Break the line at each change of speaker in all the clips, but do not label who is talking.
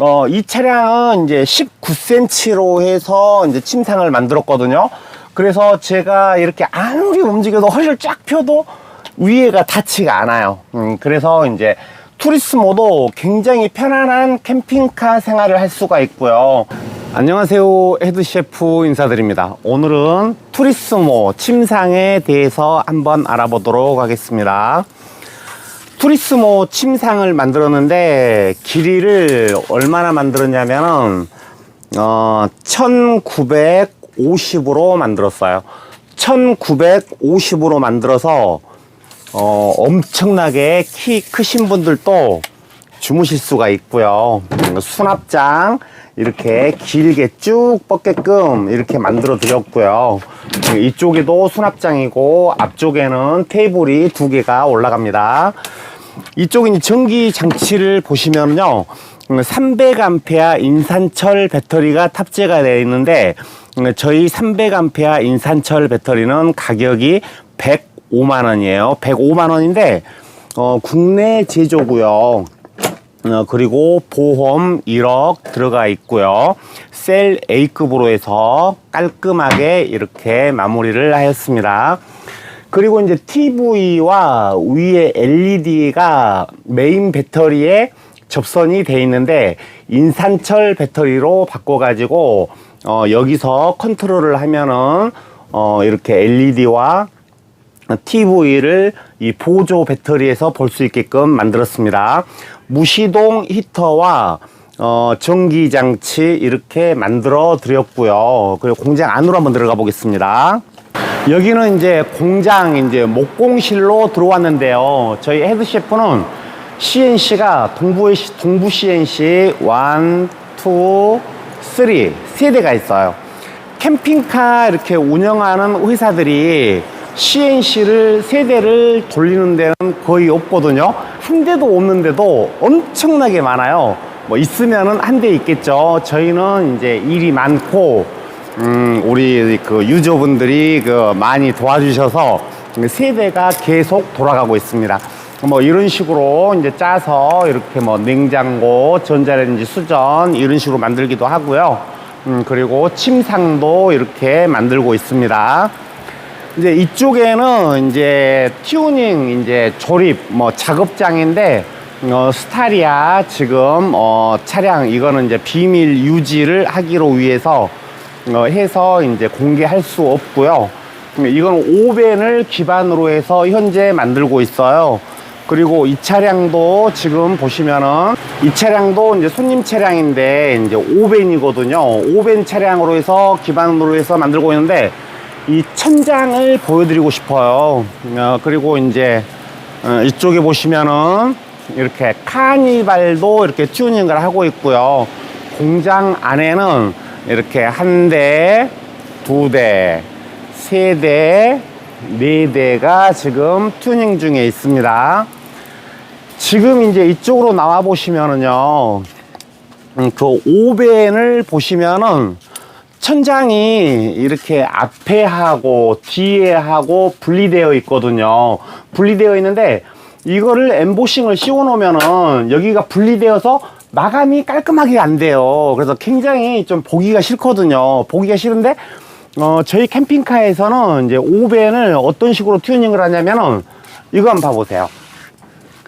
어, 이 차량은 이제 19cm로 해서 이제 침상을 만들었거든요. 그래서 제가 이렇게 아무리 움직여도 허리를 쫙 펴도 위에가 닿지가 않아요. 음, 그래서 이제 투리스모도 굉장히 편안한 캠핑카 생활을 할 수가 있고요. 안녕하세요. 헤드 셰프 인사드립니다. 오늘은 투리스모 침상에 대해서 한번 알아보도록 하겠습니다. 투리스모 침상을 만들었는데 길이를 얼마나 만들었냐면은 어 1950으로 만들었어요. 1950으로 만들어서 어 엄청나게 키 크신 분들도 주무실 수가 있고요. 수납장 이렇게 길게 쭉 뻗게끔 이렇게 만들어 드렸고요. 이쪽에도 수납장이고 앞쪽에는 테이블이 두 개가 올라갑니다. 이쪽은 전기 장치를 보시면요. 300A 인산철 배터리가 탑재가 되어 있는데 저희 300A 인산철 배터리는 가격이 105만 원이에요. 105만 원인데 어, 국내 제조고요. 어, 그리고 보험 1억 들어가 있고요. 셀 A급으로 해서 깔끔하게 이렇게 마무리를 하였습니다. 그리고 이제 TV와 위에 LED가 메인 배터리에 접선이 돼 있는데 인산철 배터리로 바꿔가지고 어, 여기서 컨트롤을 하면은 어, 이렇게 LED와 TV를 이 보조 배터리에서 볼 수 있게끔 만들었습니다. 무시동 히터와 어, 전기 장치 이렇게 만들어 드렸고요. 그리고 공장 안으로 한번 들어가 보겠습니다. 여기는 이제 공장 이제 목공실로 들어왔는데요. 저희 헤드 셰프는 CNC가 동부 동부 CNC 1, 2, 3, 세 대가 있어요. 캠핑카 이렇게 운영하는 회사들이 CNC를 세 대를 돌리는 데는 거의 없거든요. 한 대도 없는데도 엄청나게 많아요. 뭐 있으면은 한 대 있겠죠. 저희는 이제 일이 많고 음, 우리 그 유저분들이 그 많이 도와주셔서 세 대가 계속 돌아가고 있습니다. 뭐 이런 식으로 이제 짜서 이렇게 뭐 냉장고, 전자레인지, 수전 이런 식으로 만들기도 하고요. 음, 그리고 침상도 이렇게 만들고 있습니다. 이제 이쪽에는 이제 튜닝 이제 조립 뭐 작업장인데 어, 스타리아 지금 어, 차량 이거는 이제 비밀 유지를 하기로 위해서 어, 해서 이제 공개할 수 없고요. 이건 오벤을 기반으로 해서 현재 만들고 있어요. 그리고 이 차량도 지금 보시면은 이 차량도 이제 손님 차량인데 이제 오벤이거든요. 오벤 차량으로 해서 기반으로 해서 만들고 있는데 이 천장을 보여드리고 싶어요. 어, 그리고 이제 어, 이쪽에 보시면은 이렇게 카니발도 이렇게 튜닝을 하고 있고요. 공장 안에는 이렇게 한 대, 두 대, 세 대, 네 대가 지금 튜닝 중에 있습니다. 지금 이제 이쪽으로 나와 보시면은요, 음, 그 오벤을 보시면은 천장이 이렇게 앞에 하고 뒤에 하고 분리되어 있거든요. 분리되어 있는데 이거를 엠보싱을 씌워 놓으면은 여기가 분리되어서 마감이 깔끔하게 안 돼요. 그래서 굉장히 좀 보기가 싫거든요. 보기가 싫은데 어, 저희 캠핑카에서는 이제 오벤을 어떤 식으로 튜닝을 하냐면은 이거 한번 봐보세요.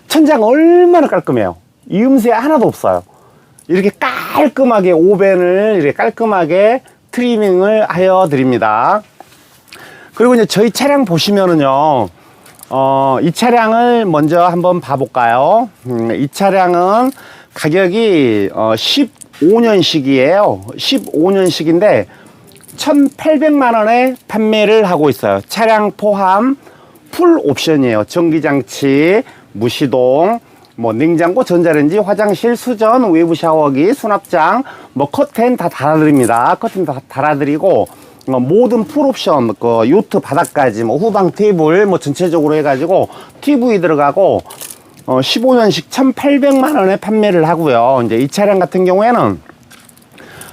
천장 얼마나 깔끔해요. 이음새 하나도 없어요. 이렇게 깔끔하게 오벤을 이렇게 깔끔하게 트리밍을 하여 드립니다. 그리고 이제 저희 차량 보시면은요, 어, 이 차량을 먼저 한번 봐볼까요? 음, 이 차량은 가격이 어, 15년식이에요. 15년식인데 1,800만 원에 판매를 하고 있어요. 차량 포함 풀 옵션이에요. 전기장치, 무시동, 뭐 냉장고, 전자레인지, 화장실, 수전, 외부 샤워기, 수납장, 뭐 커튼 다 달아드립니다. 커튼 다 달아드리고 어, 모든 풀옵션, 그 요트 바닥까지, 뭐 후방 테이블, 뭐 전체적으로 해가지고 TV 들어가고 어, 15년식 1,800만 원에 판매를 하고요. 이제 이 차량 같은 경우에는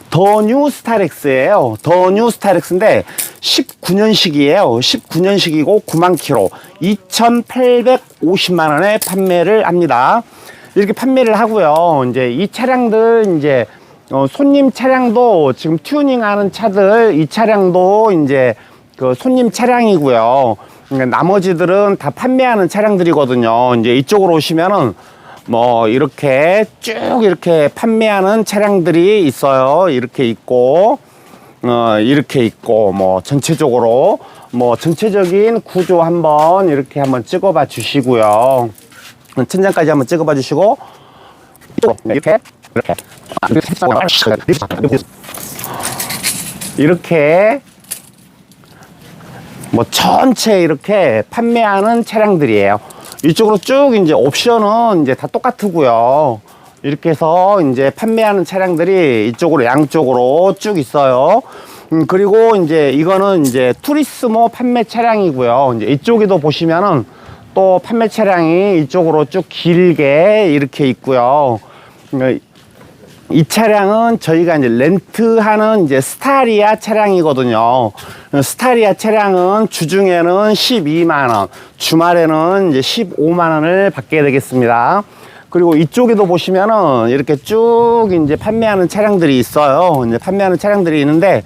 더뉴 스타렉스예요. 더뉴 스타렉스인데 19년식이에요. 19년식이고 9만 킬로 2,850만 원에 판매를 합니다. 이렇게 판매를 하고요. 이제 이 차량들 이제 어, 손님 차량도 지금 튜닝하는 차들 이 차량도 이제 그 손님 차량이고요. 그러니까 나머지들은 다 판매하는 차량들이거든요. 이제 이쪽으로 오시면은 뭐 이렇게 쭉 이렇게 판매하는 차량들이 있어요. 이렇게 있고 어 이렇게 있고 뭐 전체적으로 뭐 전체적인 구조 한번 이렇게 한번 찍어봐 주시고요. 천장까지 한번 찍어봐 주시고 이렇게 이렇게 이렇게 뭐 전체 이렇게 판매하는 차량들이에요. 이쪽으로 쭉 이제 옵션은 이제 다 똑같고요. 이렇게 해서 이제 판매하는 차량들이 이쪽으로 양쪽으로 쭉 있어요. 음, 그리고 이제 이거는 이제 투리스모 판매 차량이고요. 이제 이쪽에도 보시면은 또 판매 차량이 이쪽으로 쭉 길게 이렇게 있고요. 이 차량은 저희가 이제 렌트하는 이제 스타리아 차량이거든요. 스타리아 차량은 주중에는 12만원, 주말에는 이제 15만원을 받게 되겠습니다. 그리고 이쪽에도 보시면은 이렇게 쭉 이제 판매하는 차량들이 있어요. 이제 판매하는 차량들이 있는데,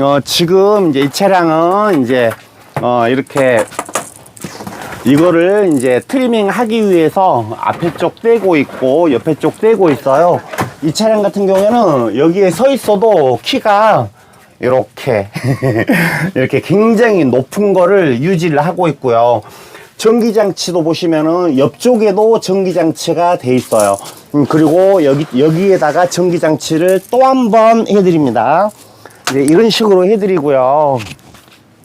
어, 지금 이제 이 차량은 이제, 어, 이렇게 이거를 이제 트리밍 하기 위해서 앞에 쪽 떼고 있고 옆에 쪽 떼고 있어요. 이 차량 같은 경우에는 여기에 서 있어도 키가 이렇게 이렇게 굉장히 높은 거를 유지를 하고 있고요. 전기장치도 보시면은 옆쪽에도 전기장치가 돼 있어요. 음, 그리고 여기 여기에다가 전기장치를 또 한 번 해드립니다. 이제 이런 식으로 해드리고요.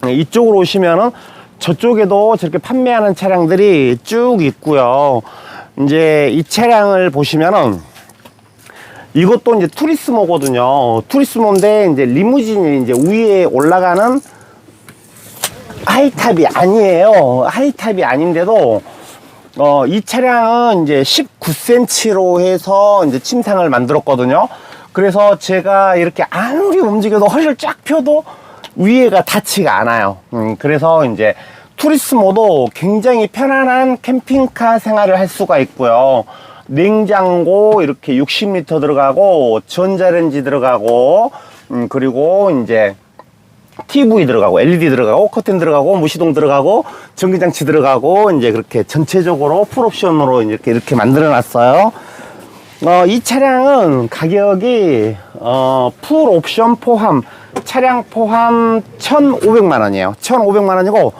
네, 이쪽으로 오시면은 저쪽에도 저렇게 판매하는 차량들이 쭉 있고요. 이제 이 차량을 보시면은 이것도 이제 투리스모거든요. 투리스모인데 이제 리무진이 이제 위에 올라가는 하이탑이 아니에요. 하이탑이 아닌데도 어, 이 차량은 이제 19cm로 해서 이제 침상을 만들었거든요. 그래서 제가 이렇게 아무리 움직여도 허리를 쫙 펴도 위에가 닿지가 않아요. 음, 그래서 이제 투리스모도 굉장히 편안한 캠핑카 생활을 할 수가 있고요. 냉장고 이렇게 60리터 들어가고 전자레인지 들어가고 음, 그리고 이제 TV 들어가고 LED 들어가고 커튼 들어가고 무시동 들어가고 전기장치 들어가고 이제 그렇게 전체적으로 풀옵션으로 이렇게 이렇게 만들어 놨어요. 어, 이 차량은 가격이 어, 풀옵션 포함 차량 포함 1,500만 원이에요. 1,500만 원이고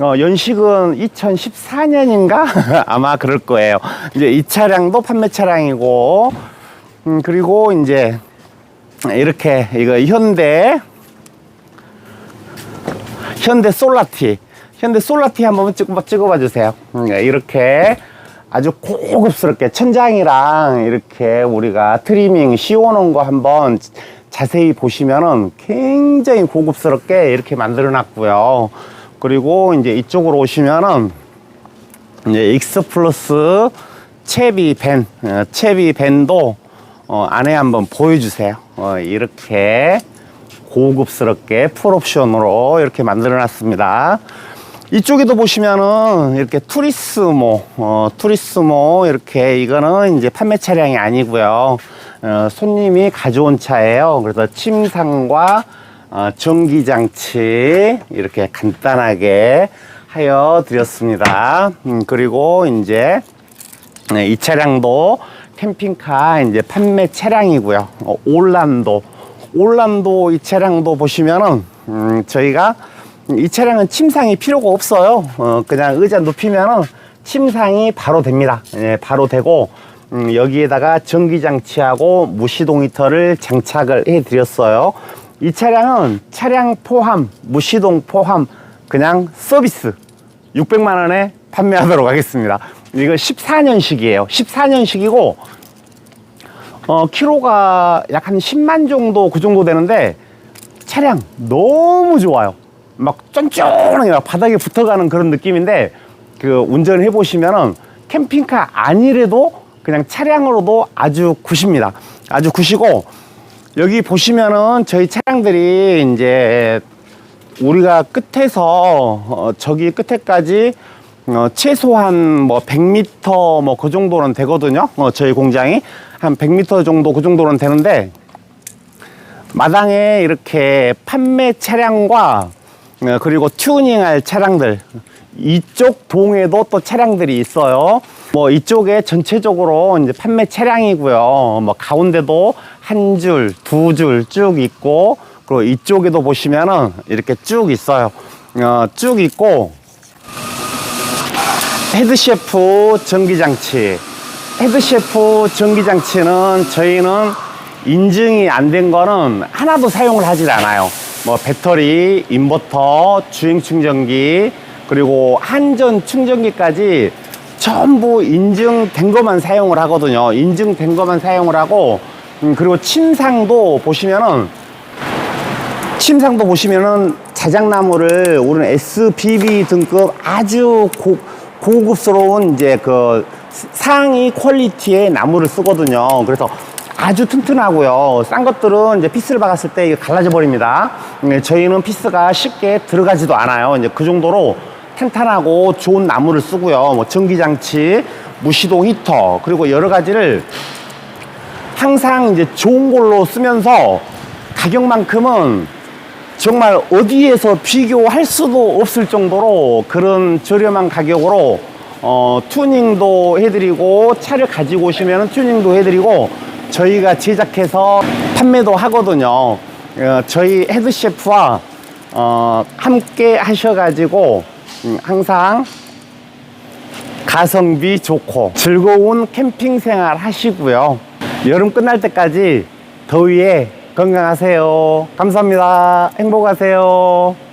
어, 연식은 2014년인가 아마 그럴 거예요. 이제 이 차량도 판매 차량이고 음, 그리고 이제 이렇게 이거 현대 현대 솔라티 현대 솔라티 한번 찍어 찍어봐 주세요. 음, 네, 이렇게 아주 고급스럽게 천장이랑 이렇게 우리가 트리밍 씌워놓은 거 한번 자세히 보시면은 굉장히 고급스럽게 이렇게 만들어 놨고요. 그리고 이제 이쪽으로 오시면은 이제 익스 플러스 채비 밴, 어, 채비 밴도 어, 안에 한번 보여주세요. 어, 이렇게 고급스럽게 풀옵션으로 이렇게 만들어 놨습니다. 이쪽에도 보시면은 이렇게 투리스모, 어, 투리스모 이렇게 이거는 이제 판매 차량이 아니고요. 어, 손님이 가져온 차예요. 그래서 침상과 어, 전기장치 이렇게 간단하게 하여 드렸습니다. 음, 그리고 이제 네, 이 차량도 캠핑카 이제 판매 차량이고요. 어, 올란도 올란도 이 차량도 보시면은 음, 저희가 이 차량은 침상이 필요가 없어요. 어, 그냥 의자 눕히면은 침상이 바로 됩니다. 예, 바로 되고 음, 여기에다가 전기장치하고 무시동 히터를 장착을 해 드렸어요. 이 차량은 차량 포함, 무시동 포함 그냥 서비스 600만 원에 판매하도록 하겠습니다. 이거 14년식이에요. 14년식이고 어, 키로가 약 한 10만 정도 그 정도 되는데 차량 너무 좋아요. 막 쫀쫀하게 막 바닥에 붙어가는 그런 느낌인데 그 운전을 해보시면은 캠핑카 아니래도 그냥 차량으로도 아주 굿입니다. 아주 굿이고 여기 보시면은 저희 차량들이 이제 우리가 끝에서 어, 저기 끝에까지 어, 최소한 뭐 100m 뭐 그 정도는 되거든요. 어, 저희 공장이 한 100m 정도 그 정도는 되는데 마당에 이렇게 판매 차량과 어, 그리고 튜닝할 차량들 이쪽 동에도 또 차량들이 있어요. 뭐 이쪽에 전체적으로 이제 판매 차량이고요. 뭐 가운데도 한 줄, 두 줄 쭉 있고 그리고 이쪽에도 보시면은 이렇게 쭉 있어요. 어, 쭉 있고 헤드셰프 전기장치. 헤드셰프 전기장치는 저희는 인증이 안 된 거는 하나도 사용을 하질 않아요. 뭐 배터리, 인버터, 주행 충전기, 그리고 한전 충전기까지 전부 인증된 것만 사용을 하거든요. 인증된 것만 사용을 하고, 음, 그리고 침상도 보시면은 침상도 보시면은 자작나무를 우리는 SBB 등급 아주 고, 고급스러운 이제 그 상위 퀄리티의 나무를 쓰거든요. 그래서 아주 튼튼하고요. 싼 것들은 이제 피스를 박았을 때 갈라져 버립니다. 네, 저희는 피스가 쉽게 들어가지도 않아요. 이제 그 정도로 탄탄하고 좋은 나무를 쓰고요. 뭐 전기장치, 무시동 히터, 그리고 여러 가지를 항상 이제 좋은 걸로 쓰면서 가격만큼은 정말 어디에서 비교할 수도 없을 정도로 그런 저렴한 가격으로 어, 튜닝도 해드리고 차를 가지고 오시면 튜닝도 해드리고 저희가 제작해서 판매도 하거든요. 어, 저희 헤드 셰프와 어, 함께 하셔가지고 음, 항상 가성비 좋고 즐거운 캠핑 생활 하시고요. 여름 끝날 때까지 더위에 건강하세요. 감사합니다. 행복하세요.